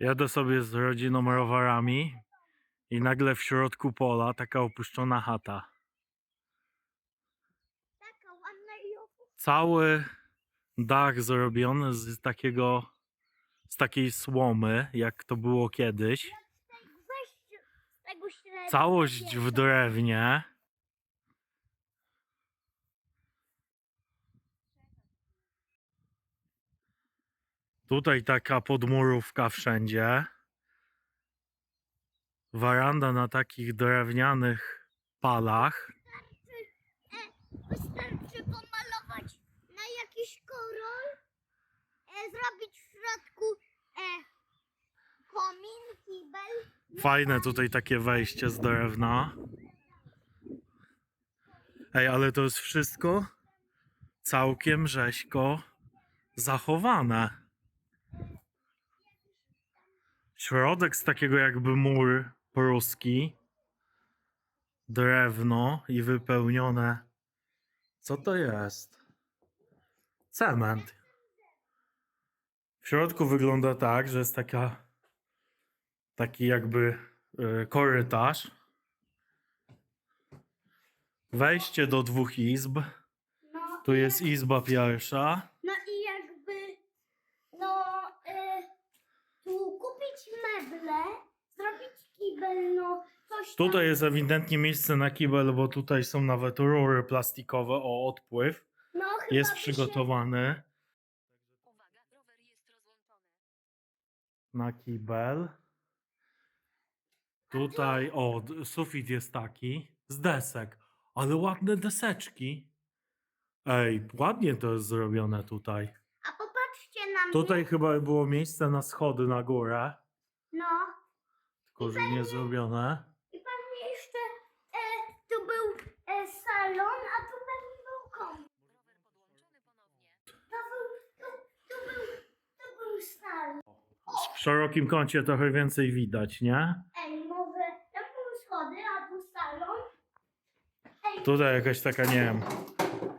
Jadę sobie z rodziną rowerami i nagle w środku pola taka opuszczona chata. Taka ładna i opuszczona. Cały dach zrobiony z takiego, z takiej słomy, jak to było kiedyś. Całość w drewnie. Tutaj taka podmurówka wszędzie. Waranda na takich drewnianych palach. Wystarczy pomalować na jakiś kolor, e, zrobić w środku e, komin, kibel. Fajne tutaj takie wejście z drewna. Ej, ale to jest wszystko całkiem rzeźko zachowane. Środek z takiego jakby mur pruski. Drewno i wypełnione. Co to jest? Cement. W środku wygląda tak, że jest taka taki jakby e, korytarz. Wejście do dwóch izb. Tu jest izba pierwsza. no i jakby, no, e, tu kupić meble, zrobić kibel, no, coś tam. Tutaj jest ewidentnie miejsce na kibel, bo tutaj są nawet rury plastikowe o odpływ. no, chyba Jest by się- przygotowany Uwaga, rower jest rozłączony. na kibel. Tutaj, o, d- sufit jest taki z desek, ale ładne deseczki. Ej, ładnie to jest zrobione tutaj. A popatrzcie na mnie. Tutaj chyba było miejsce na schody na górę, tylko że nie zrobione. i pewnie jeszcze e, tu był e, salon, a tu pewnie był ponownie. To był, tu, tu był, tu był salon. W szerokim kącie trochę więcej widać, nie? Ej, może tam były schody, a tu salon. Tutaj jakaś taka, nie wiem, Uwaga, rower jest rozłączony.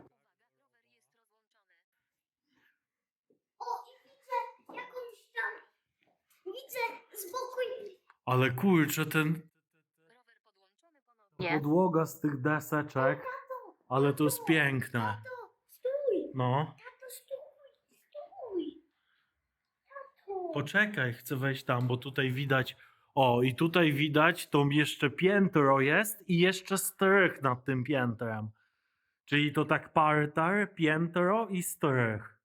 o i widzę jakąś tam, widzę z boku i- ale kurczę, ten Rower podłączony ponownie. podłoga z tych deseczek, Tato, ale to jest piękne. tato, stój, No, tato, stój, stój. Tato. poczekaj, chcę wejść tam, bo tutaj widać, o i tutaj widać, to jeszcze piętro jest i jeszcze strych nad tym piętrem. Czyli to tak parter, piętro i strych.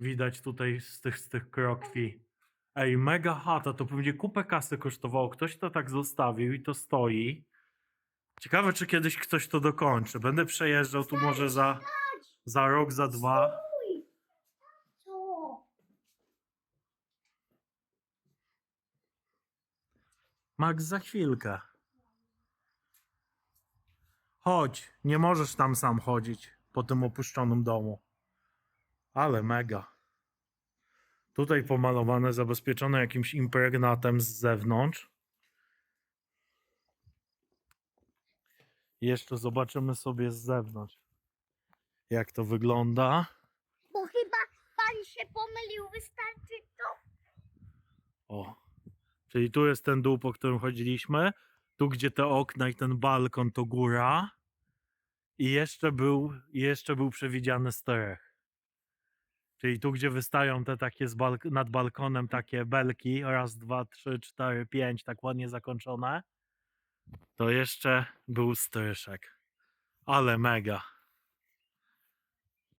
Widać tutaj z tych, z tych krokwi. Ej, mega chata, to pewnie kupę kasy kosztowało. Ktoś to tak zostawił i to stoi. Ciekawe, czy kiedyś ktoś to dokończy. Będę przejeżdżał tu może za, za rok, za dwa. Stój. Tato. Max, za chwilkę. Chodź, nie możesz tam sam chodzić po tym opuszczonym domu. Ale mega. Tutaj pomalowane, zabezpieczone jakimś impregnatem z zewnątrz. Jeszcze zobaczymy sobie z zewnątrz, jak to wygląda. Bo chyba pan się pomylił, wystarczy to. O, czyli tu jest ten dół, po którym chodziliśmy. Tu, gdzie te okna i ten balkon, to góra. I jeszcze był, jeszcze był przewidziany strych. Czyli tu, gdzie wystają te takie z balk- nad balkonem takie belki, raz, dwa, trzy, cztery, pięć, tak ładnie zakończone, to jeszcze był stryszek. Ale mega.